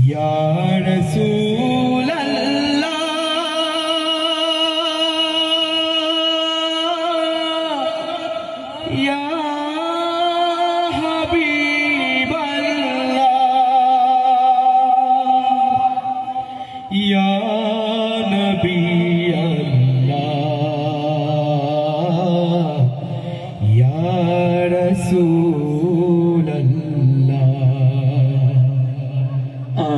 ইয়া রাসূলাল্লাহ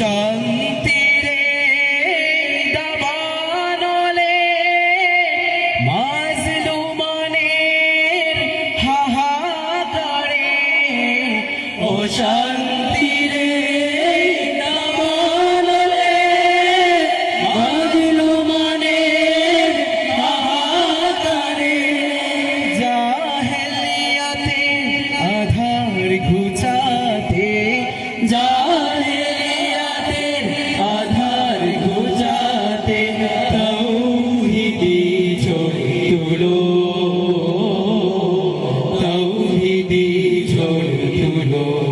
শান্তি রে দাবানলে মাজলুমানের হাহাকারে ও শান্তি Lord, you Lord.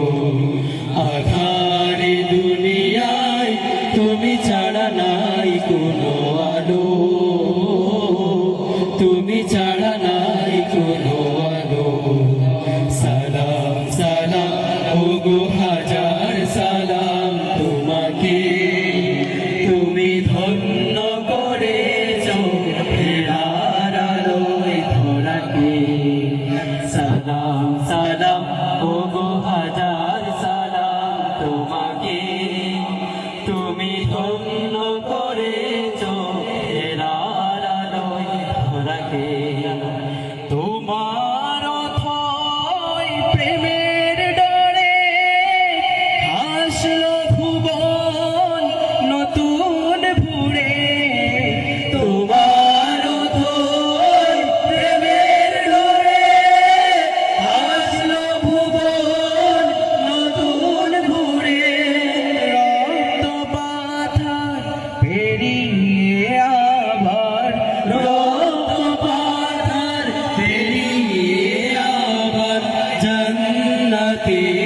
ثابت